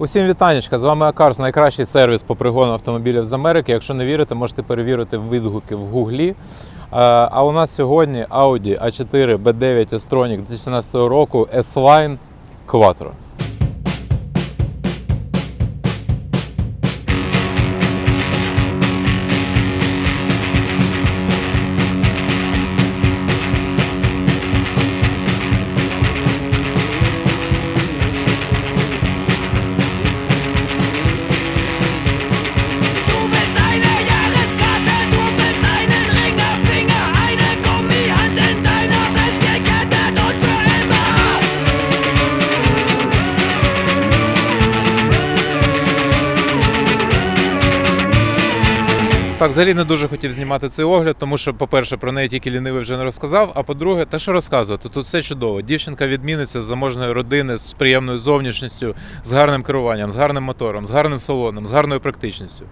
Усім вітанечка, з вами Акарс, найкращий сервіс по пригону автомобілів з Америки. Якщо не вірите, можете перевірити відгуки в Гуглі. Е, А у нас сьогодні Audi A4 B9 S-Tronic 2017 року S-Line Quattro. Так, взагалі не дуже хотів знімати цей огляд, тому що, по-перше, про неї тільки лінивий вже не розказав. А по-друге, те, що розказувати, тут все чудово. Дівчинка відміниться з заможної родини, з приємною зовнішністю, з гарним керуванням, з гарним мотором, з гарним салоном, з гарною практичністю.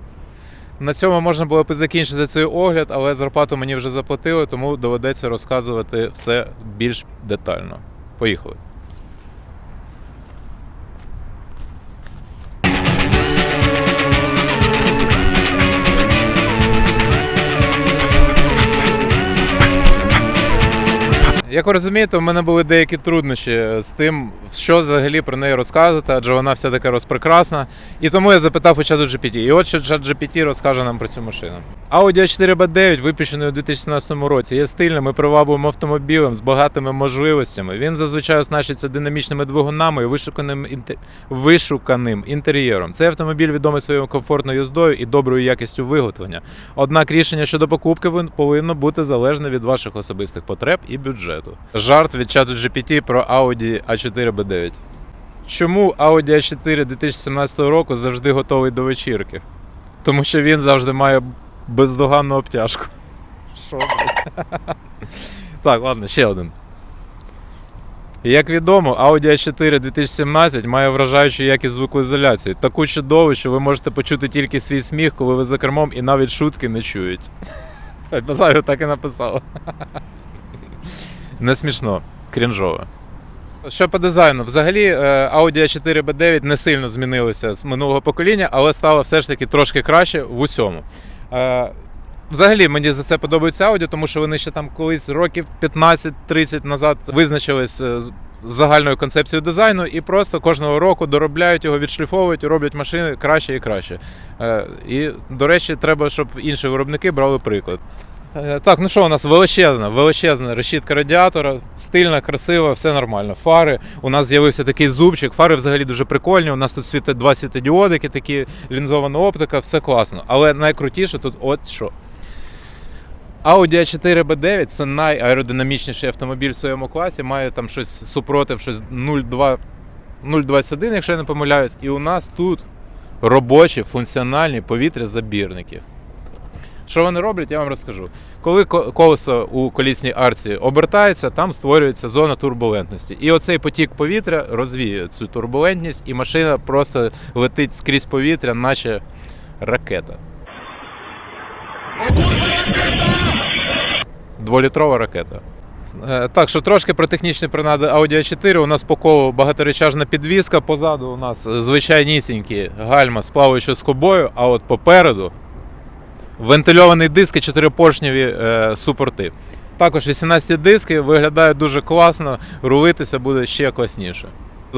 На цьому можна було б закінчити цей огляд, але зарплату мені вже заплатили, тому доведеться розказувати все більш детально. Поїхали. Як ви розумієте, у мене були деякі труднощі з тим, що взагалі про неї розказувати, адже вона вся така розпрекрасна. І тому я запитав у чату GPT. І от що чат GPT розкаже нам про цю машину. Audi a 4 b 9 випущений у 2017 році, є стильним і привабливим автомобілем з багатими можливостями. Він зазвичай оснащується динамічними двигунами і вишуканим, інте- вишуканим інтер'єром. Цей автомобіль відомий своєю комфортною їздою і доброю якістю виготовлення. Однак рішення щодо покупки повинно бути залежне від ваших особистих потреб і бюджету. Жарт від чату GPT про Audi A4 B9. Чому Audi A4 2017 року завжди готовий до вечірки? Тому що він завжди має бездоганну обтяжку. Що? Так, ладно, ще один. Як відомо, Audi A4 2017 має вражаючу якість звукоізоляції, таку чудову, що ви можете почути тільки свій сміх, коли ви за кермом, і навіть шутки не чують. Назарю так і написав. Не смішно, крінжово. Що по дизайну? Взагалі е, Audi A4 B9 не сильно змінилося з минулого покоління, але стало все ж таки трошки краще в усьому. Е, Взагалі мені за це подобається Audi, тому що вони ще там колись років 15-30 назад визначились е, з загальною концепцією дизайну і просто кожного року доробляють його, відшліфовують роблять машини краще і краще. І, до речі, треба, щоб інші виробники брали приклад. Е, Так, ну що, у нас величезна, величезна решітка радіатора, стильна, красива, все нормально. Фари. У нас з'явився такий зубчик. Фари взагалі дуже прикольні. У нас тут світить два світодіодики, такі лінзована оптика, все класно. Але найкрутіше тут от що. Audi A4 B9 це найаеродинамічніший автомобіль в своєму класі, має там щось супротив, щось 0,2 0,21, якщо я не помиляюсь. І у нас тут робочі функціональні повітрязабірники. Що вони роблять, я вам розкажу. Коли колесо у колісній арці обертається, там створюється зона турбулентності. І оцей потік повітря розвіює цю турбулентність, і машина просто летить скрізь повітря, наче ракета. Дволітрова ракета. Е, Так, що трошки про технічні принади Audi A4. У нас по колу багаторечажна підвізка, позаду у нас звичайнісінькі гальма з плаваючою скобою, а от попереду вентильований диск і чотирипоршневі е, супорти. Також 18 диски виглядають дуже класно, рулитися буде ще класніше.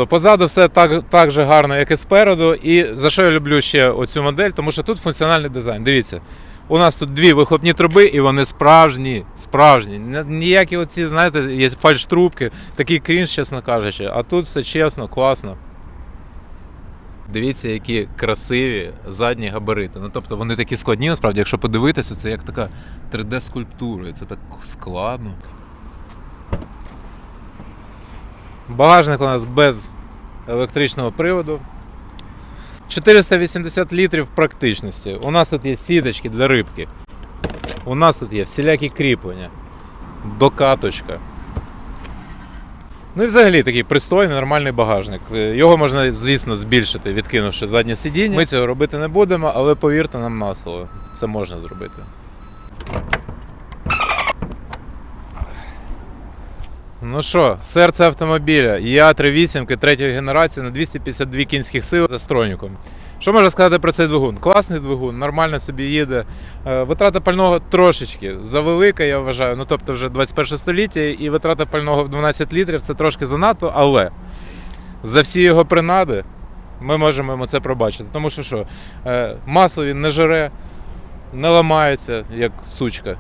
Позаду все так, так же гарно, як і спереду. І за що я люблю ще оцю модель, тому що тут функціональний дизайн. Дивіться, у нас тут дві вихлопні труби, і вони справжні, справжні. Ніякі оці, знаєте, є фальштрубки, такий крінж, чесно кажучи. А тут все чесно, класно. Дивіться, які красиві задні габарити. Ну, тобто вони такі складні, насправді, якщо подивитися, це як така 3D-скульптура. і Це так складно. Багажник у нас без електричного приводу. 480 літрів практичності. У нас тут є сіточки для рибки. У нас тут є всілякі кріплення. Докаточка. Ну і взагалі такий пристойний, нормальний багажник. Е, Його можна, звісно, збільшити, відкинувши заднє сидіння. Ми цього робити не будемо, але повірте нам на слово, це можна зробити. Ну що, серце автомобіля я 38 третьої генерації на 252 кінських сил за строніком. Що можна сказати про цей двигун? Класний двигун, нормально собі їде. Е, Витрата пального трошечки завелика, я вважаю. Ну тобто вже 21 століття, і витрата пального в 12 літрів це трошки занадто, але за всі його принади ми можемо йому це пробачити. Тому що що, е, масло він не жере, не ламається, як сучка.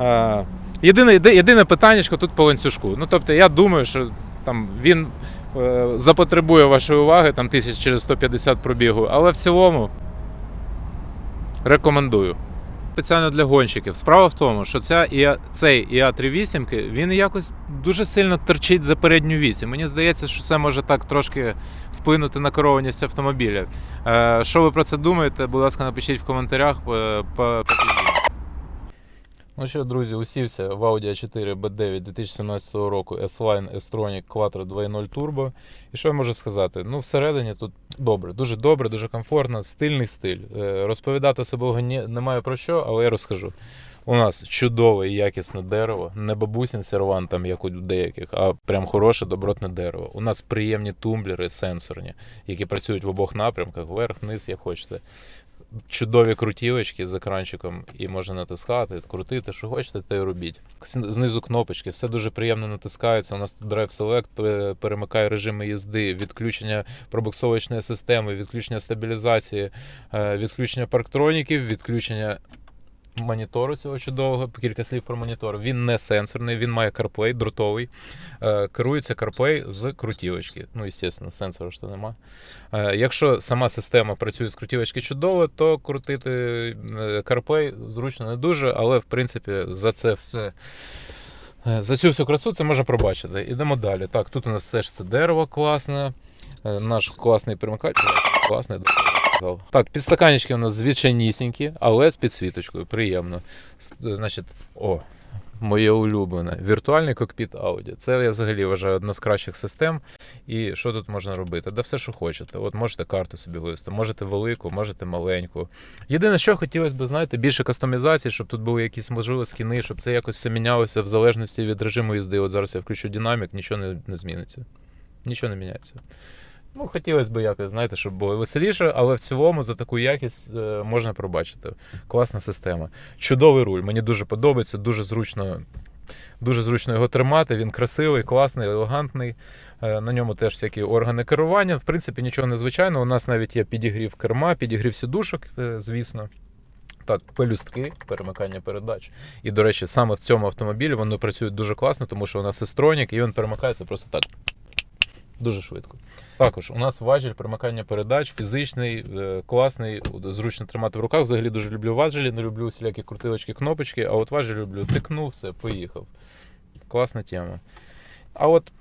Е, Єдине, єдине питання тут по ланцюжку. Ну, тобто, я думаю, що там він запотребує вашої уваги, там тисяч через 150 пробігу, але в цілому рекомендую. Спеціально для гонщиків. Справа в тому, що ця ІА, цей ІА-38 він якось дуже сильно терчить за передню віці. Мені здається, що це може так трошки вплинути на керованість автомобіля. Е, що ви про це думаєте? Будь ласка, напишіть в коментарях. е, по- по- Ну що, друзі, усівся в Audi A4 B9 2017 року S-Line S-Tronic Quattro 2.0 Turbo. І що я можу сказати? Ну, всередині тут добре, дуже добре, дуже комфортно, стильний стиль. Е, Розповідати особливо немає про що, але я розкажу. У нас чудове і якісне дерево, не бабусін сервант, там, як у деяких, а прям хороше добротне дерево. У нас приємні тумблери сенсорні, які працюють в обох напрямках, вверх, вниз, як хочете чудові крутілочки з екранчиком, і можна натискати, крутити, що хочете, те й робіть. Знизу кнопочки, все дуже приємно натискається. У нас тут Drive Select перемикає режими їзди, відключення пробуксовочної системи, відключення стабілізації, е, відключення парктроніків, відключення. Монітору цього чудового, кілька слів про монітор. Він не сенсорний, він має CarPlay, дротовий. Е, керується CarPlay з крутілочки. Ну, звісно, сенсору ж то нема. Е, Якщо сама система працює з крутілочки чудово, то крутити е, CarPlay зручно не дуже, але в принципі за це все. За цю всю красу це можна пробачити. Ідемо далі. Так, тут у нас теж це дерево класне, наш класний перемикач. Класний. Сказав. Так, підстаканечки у нас звичайнісінькі, але з підсвіточкою. Приємно. Значить, о, моє улюблене. Віртуальний кокпіт Audi. Це я взагалі вважаю одна з кращих систем. І що тут можна робити? Да все, що хочете. От можете карту собі вивести, можете велику, можете маленьку. Єдине, що хотілося б, знаєте, більше кастомізації, щоб тут були якісь можливі скіни, щоб це якось все мінялося в залежності від режиму їзди. От зараз я включу динамік, нічого не, не зміниться. Нічого не міняється. Ну, хотілося б якось, знаєте, щоб було веселіше, але в цілому за таку якість е, можна пробачити. Класна система. Чудовий руль. Мені дуже подобається, дуже зручно. Дуже зручно його тримати, він красивий, класний, елегантний. Е, На ньому теж всякі органи керування. В принципі, нічого незвичайного. У нас навіть є підігрів керма, підігрів сідушок, е, звісно. Так, пелюстки, перемикання передач. І, до речі, саме в цьому автомобілі воно працює дуже класно, тому що у нас Сестронік, і він перемикається просто так. Дуже швидко. Також у нас важіль перемикання передач, фізичний, е, класний, зручно тримати в руках. Взагалі дуже люблю важелі, не люблю всілякі крутилочки, кнопочки, а от важіль люблю. Тикнув, все, поїхав. Класна тема. А от.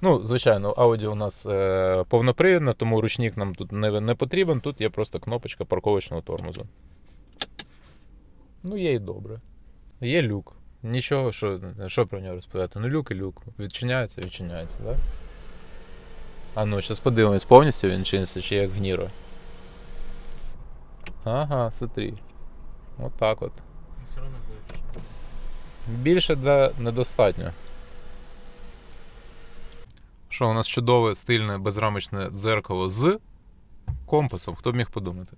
Ну, звичайно, аудіо у нас е, повнопривідне, тому ручник нам тут не, не потрібен. Тут є просто кнопочка парковочного тормозу. Ну, є і добре. Є люк. Нічого, що, що про нього розповідати? Ну, люк і люк. Відчиняється, відчиняється, так? А ну, зараз подивимось, повністю він чиниться, чи як в Ніро. Ага, смотри. От так от. Все равно будет. Більше да, недостатньо. Що, у нас чудове стильне безрамочне дзеркало з компасом, хто б міг подумати.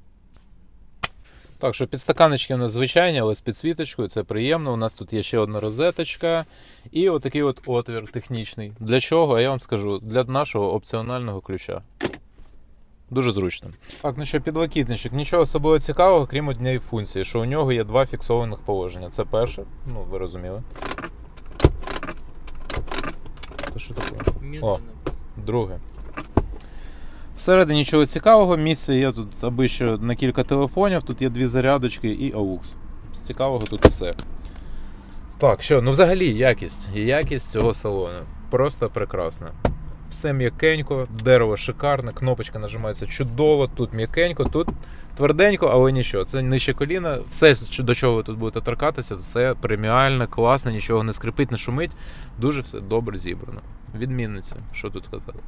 Так, що підстаканочки у нас звичайні, але з підсвіточкою, це приємно. У нас тут є ще одна розеточка і отакий от отвір технічний. Для чого? Я вам скажу, для нашого опціонального ключа. Дуже зручно. Так, ну що, підлокітничок. Нічого особливо цікавого, крім однієї функції, що у нього є два фіксованих положення. Це перше, ну ви розуміли. То що таке? Медленно. Друге. Всередині нічого цікавого, місце є тут аби що на кілька телефонів, тут є дві зарядочки і AUX. З цікавого тут все. Так, що, ну взагалі якість. Якість цього салону. Просто прекрасна. Все м'якенько, дерево шикарне, кнопочка нажимається чудово, тут м'якенько, тут тверденько, але нічого. Це нижче коліна. Все, до чого ви тут будете торкатися, все преміальне, класне, нічого не скрипить, не шумить. Дуже все добре зібрано. Відмінниця, що тут казати.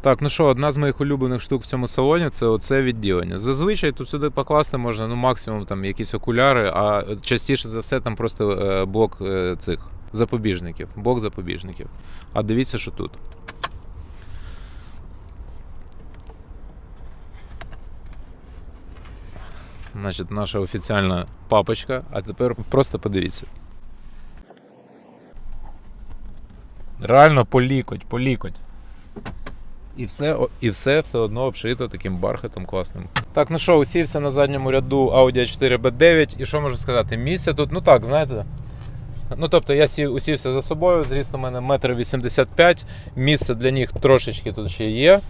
Так, ну що, одна з моїх улюблених штук в цьому салоні це оце відділення. Зазвичай тут сюди покласти можна, ну максимум там якісь окуляри, а частіше за все там просто е, блок е, цих запобіжників, бок запобіжників. А дивіться, що тут. Значить, наша офіціальна папочка, а тепер просто подивіться. Реально по лікоть, по лікоть. І все, і все все одно обшито таким бархатом класним. Так, ну що, усівся на задньому ряду Audi 4 B9. І що можу сказати? Місця тут, ну так, знаєте. Ну, тобто я сів, усівся за собою, зріст у мене 1,85 м, місце для них трошечки тут ще є.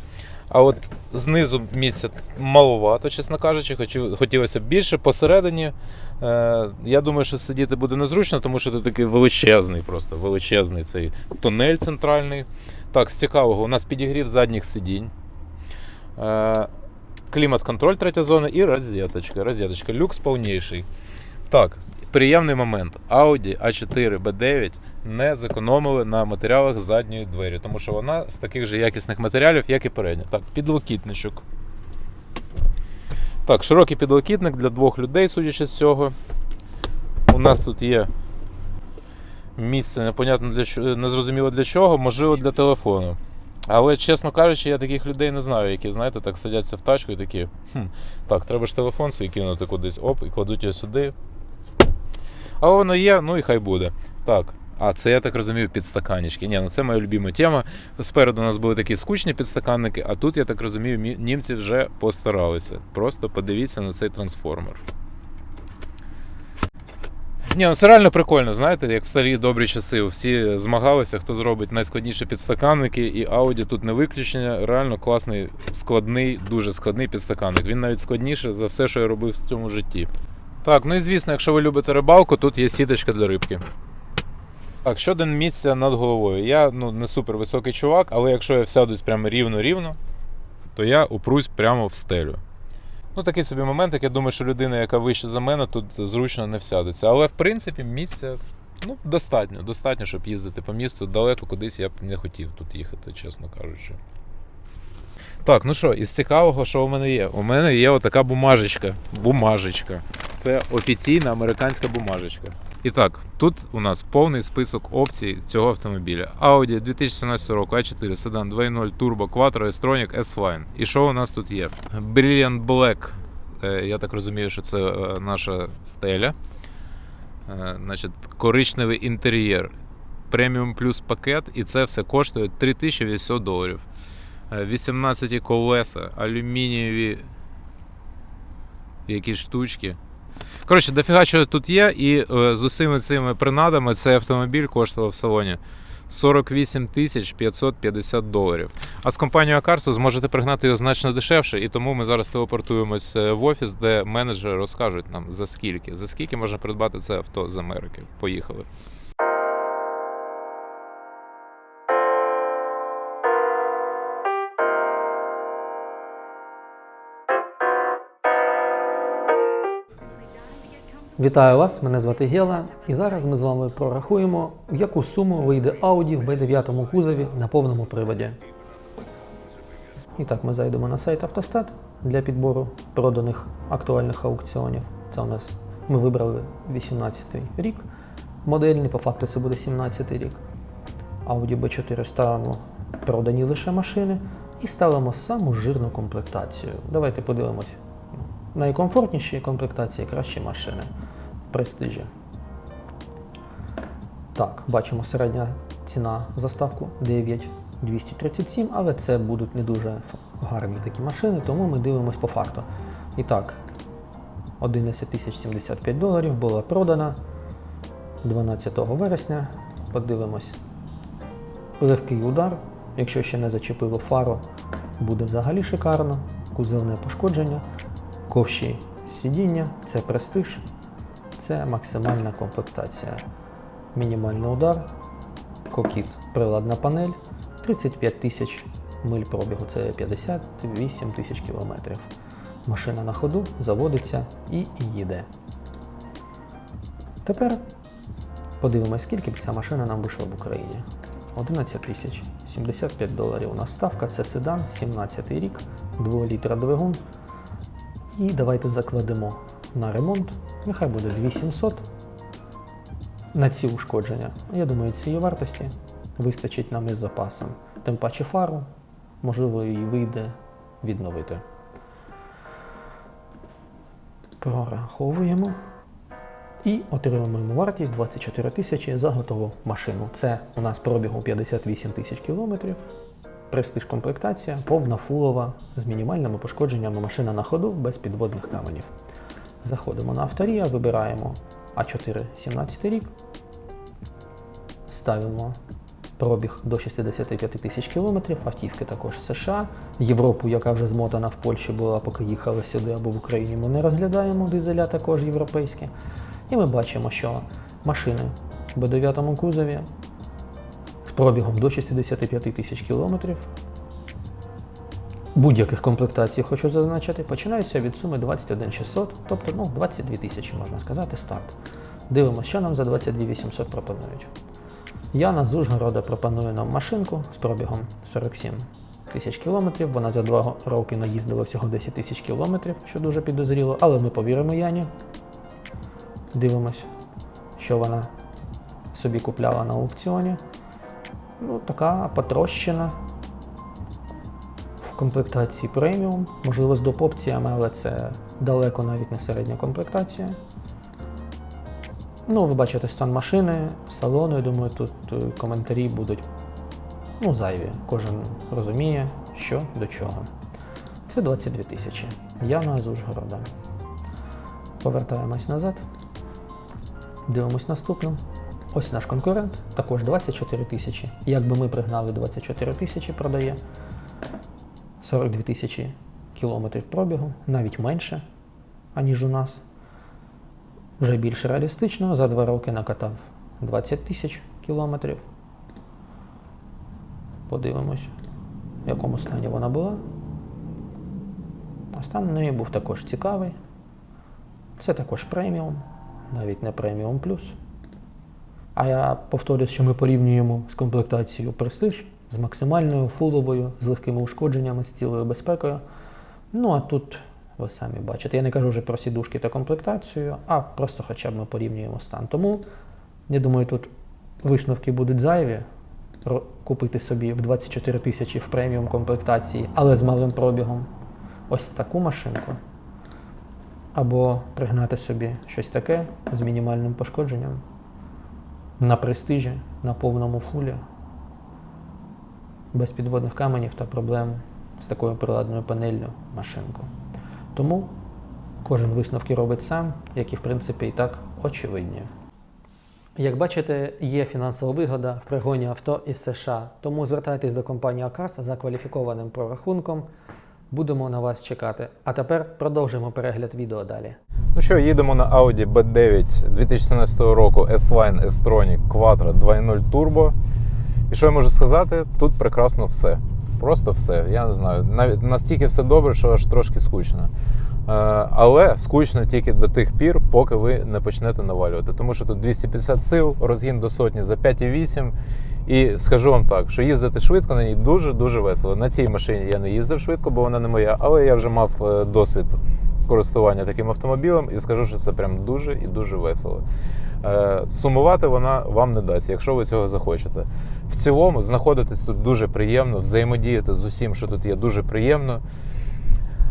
А от знизу місця маловато, чесно кажучи, хочу, хотілося б більше. Посередині, е, я думаю, що сидіти буде незручно, тому що тут такий величезний, просто величезний цей тунель центральний. Так, з цікавого, у нас підігрів задніх сидінь. Е, клімат-контроль третя зона і розеточка. Розеточка, люкс повніший. Так, приємний момент. Audi A4 B9 не зекономили на матеріалах задньої двері, тому що вона з таких же якісних матеріалів, як і передня. Так, підлокітничок. Так, широкий підлокітник для двох людей, судячи з цього. У нас тут є місце, непонятно для чого, незрозуміло для чого, можливо для телефону. Але, чесно кажучи, я таких людей не знаю, які, знаєте, так садяться в тачку і такі. Хм, так, треба ж телефон свій кинути кудись, оп, і кладуть його сюди. Але воно є, ну і хай буде. Так. А це я так розумію, підстаканнички. Ні, ну це моя любима тема. Спереду у нас були такі скучні підстаканники, а тут, я так розумію, німці вже постаралися. Просто подивіться на цей трансформер. Ні, ну це реально прикольно, знаєте, як в старі добрі часи. Всі змагалися, хто зробить найскладніші підстаканники, і Audi тут не виключення. Реально класний, складний, дуже складний підстаканник. Він навіть складніше за все, що я робив в цьому житті. Так, ну і звісно, якщо ви любите рибалку, тут є сіточка для рибки. Так, щодо місця над головою. Я ну, не супер високий чувак, але якщо я всядусь прямо рівно-рівно, то я упрусь прямо в стелю. Ну, такий собі момент, як я думаю, що людина, яка вище за мене, тут зручно не всядеться. Але в принципі місця ну, достатньо, достатньо, щоб їздити по місту. Далеко кудись я б не хотів тут їхати, чесно кажучи. Так, ну що, із цікавого, що у мене є? У мене є отака бумажечка. Бумажечка. Це офіційна американська бумажечка. І так, тут у нас повний список опцій цього автомобіля. Audi 2017 року A4 седан 2.0 Turbo Quattro S-Tronic S-Line. І що у нас тут є? Brilliant Black. Е, Я так розумію, що це е, наша стеля. Е, Значить, коричневий інтер'єр. Преміум плюс пакет, і це все коштує 3800 доларів. Е, 18 колеса, алюмінієві якісь штучки. Коротше, дофіга що тут є, і е, з усіми цими принадами цей автомобіль коштував в салоні 48 тисяч 550 доларів. А з компанією Акарсу зможете пригнати його значно дешевше, і тому ми зараз телепортуємось е, в офіс, де менеджери розкажуть нам за скільки. За скільки можна придбати це авто з Америки. Поїхали. Вітаю вас, мене звати Гела, і зараз ми з вами прорахуємо, в яку суму вийде Audi в B9 кузові на повному приводі. І так, ми зайдемо на сайт Автостат для підбору проданих актуальних аукціонів. Це у нас ми вибрали 18 рік модельний, по факту це буде 17 рік. Audi B4 ставимо продані лише машини і ставимо саму жирну комплектацію. Давайте подивимось. Найкомфортніші комплектації кращі машини. Престижі. Так, бачимо середня ціна за ставку 9237, але це будуть не дуже гарні такі машини, тому ми дивимось по факту. І так, 11 тисяч 75 доларів була продана 12 вересня. Подивимось. Легкий удар. Якщо ще не зачепило фару, буде взагалі шикарно. Кузовне пошкодження, ковші сидіння, це престиж, це максимальна комплектація. Мінімальний удар, кокіт, приладна панель, 35 тисяч миль пробігу, це 58 тисяч кілометрів. Машина на ходу заводиться і їде. Тепер подивимось, скільки б ця машина нам вийшла в Україні. 11 тисяч 75 доларів у нас ставка, це седан, 17 рік, 2 літра двигун. І давайте закладемо на ремонт. Нехай буде 2700. на ці ушкодження. Я думаю, цієї вартості вистачить нам із запасом. Тим паче фару, можливо, і вийде відновити. Прораховуємо і отримуємо вартість 24 тисячі за готову машину. Це у нас пробігу 58 тисяч кілометрів. Престиж комплектація, повна фулова з мінімальними пошкодженнями машина на ходу без підводних каменів. Заходимо на авторія, вибираємо А4 17 рік, ставимо пробіг до 65 тисяч кілометрів, автівки також США, Європу, яка вже змотана в Польщі була, поки їхали сюди або в Україні, ми не розглядаємо дизеля також європейські. І ми бачимо, що машини в B9 кузові пробігом до 65 тисяч кілометрів будь-яких комплектацій хочу зазначити, починаються від суми 21 600, тобто ну, 22 тисячі, можна сказати, старт. Дивимося, що нам за 22 800 пропонують. Яна з Ужгорода пропонує нам машинку з пробігом 47 тисяч кілометрів. Вона за два роки наїздила всього 10 тисяч кілометрів, що дуже підозріло, але ми повіримо Яні. Дивимось, що вона собі купляла на аукціоні. Ну, така потрощена в комплектації преміум, можливо, з допопціями, але це далеко навіть не середня комплектація. Ну, ви бачите стан машини, салону, я думаю, тут е, коментарі будуть ну, зайві. Кожен розуміє, що до чого. Це 22 тисячі. Яна з Ужгорода. Повертаємось назад. Дивимось наступну. Ось наш конкурент, також 24 тисячі. Якби ми пригнали 24 тисячі, продає 42 тисячі кілометрів пробігу, навіть менше, аніж у нас. Вже більш реалістично, за два роки накатав 20 тисяч кілометрів. Подивимось, в якому стані вона була. А стан неї був також цікавий. Це також преміум, навіть не преміум плюс. А я повторюю, що ми порівнюємо з комплектацією Prestige з максимальною фуловою, з легкими ушкодженнями, з цілою безпекою. Ну а тут ви самі бачите. Я не кажу вже про сідушки та комплектацію, а просто хоча б ми порівнюємо стан. Тому, я думаю, тут висновки будуть зайві. Купити собі в 24 тисячі в преміум комплектації, але з малим пробігом. Ось таку машинку. Або пригнати собі щось таке з мінімальним пошкодженням на престижі, на повному фулі, без підводних каменів та проблем з такою приладною панеллю машинку. Тому кожен висновки робить сам, як і в принципі і так очевидні. Як бачите, є фінансова вигода в пригоні авто із США, тому звертайтесь до компанії Акас за кваліфікованим прорахунком. Будемо на вас чекати. А тепер продовжимо перегляд відео далі. Ну що, їдемо на Audi B9 2017 року S-Line S-Tronic Quattro 2.0 Turbo. І що я можу сказати? Тут прекрасно все. Просто все. Я не знаю. Навіть настільки все добре, що аж трошки скучно. Е, Але скучно тільки до тих пір, поки ви не почнете навалювати. Тому що тут 250 сил, розгін до сотні за 5,8. І скажу вам так, що їздити швидко на ній дуже-дуже весело. На цій машині я не їздив швидко, бо вона не моя, але я вже мав е, досвід користування таким автомобілем і скажу, що це прям дуже і дуже весело. Е, Сумувати вона вам не дасть, якщо ви цього захочете. В цілому знаходитись тут дуже приємно, взаємодіяти з усім, що тут є, дуже приємно.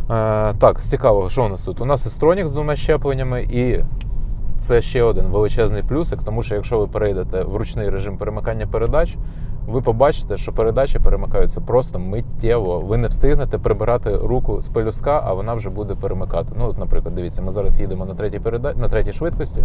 Е, Так, з цікавого, що у нас тут? У нас Естронік з двома щепленнями, і це ще один величезний плюсик, тому що якщо ви перейдете в ручний режим перемикання передач, ви побачите, що передачі перемикаються просто миттєво. Ви не встигнете прибирати руку з пелюстка, а вона вже буде перемикати. Ну, от, наприклад, дивіться, ми зараз їдемо на третій переда... на третій швидкості.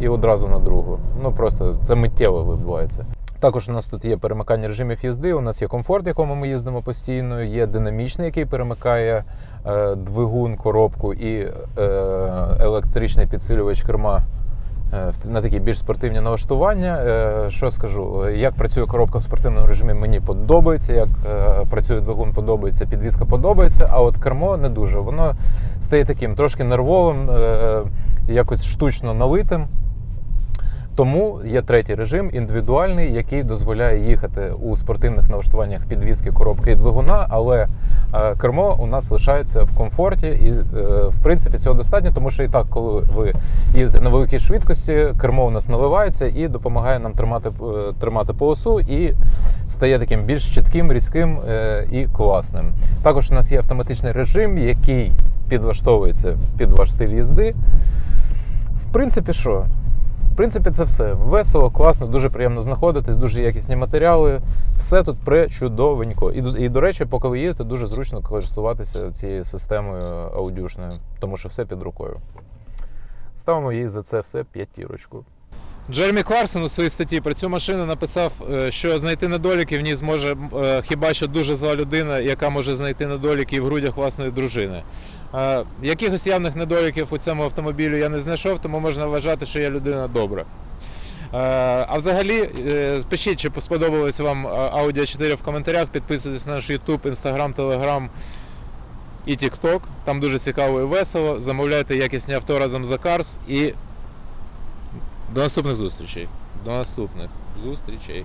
І одразу на другу. Ну просто це миттєво відбувається. Також у нас тут є перемикання режимів їзди. У нас є комфорт, в якому ми їздимо постійно. Є динамічний, який перемикає е, двигун, коробку і е, електричний підсилювач керма е, на такі більш спортивні налаштування. Е, що скажу, як працює коробка в спортивному режимі, мені подобається. Як е, працює двигун, подобається, підвізка подобається. А от кермо не дуже. Воно стає таким трошки нервовим, якось штучно налитим. Тому є третій режим індивідуальний, який дозволяє їхати у спортивних налаштуваннях підвіски коробки і двигуна, але е, кермо у нас лишається в комфорті, і е, в принципі цього достатньо, тому що і так, коли ви їдете на великій швидкості, кермо у нас наливається і допомагає нам тримати, е, тримати полосу і стає таким більш чітким, різким і класним. Також у нас є автоматичний режим, який підлаштовується під ваш стиль їзди. В принципі, що? Принципі, це все. Весело, класно, дуже приємно знаходитись, дуже якісні матеріали. Все тут пречудовенько. І, і до речі, поки ви їдете, дуже зручно користуватися цією системою аудюшною, тому що все під рукою. Ставимо їй за це все п'ятірочку. Джеремі Кларсон у своїй статті про цю машину написав, е, що знайти недоліки в ній зможе е, хіба що дуже зла людина, яка може знайти недоліки в грудях власної дружини. Якихось явних недоліків у цьому автомобілю я не знайшов, тому можна вважати, що я людина добра. А взагалі, е, пишіть, чи сподобалось вам Audi 4 в коментарях, підписуйтесь на наш YouTube, Instagram, Telegram і TikTok. Там дуже цікаво і весело. Замовляйте якісні авто разом за Cars і до наступних зустрічей. До наступних зустрічей.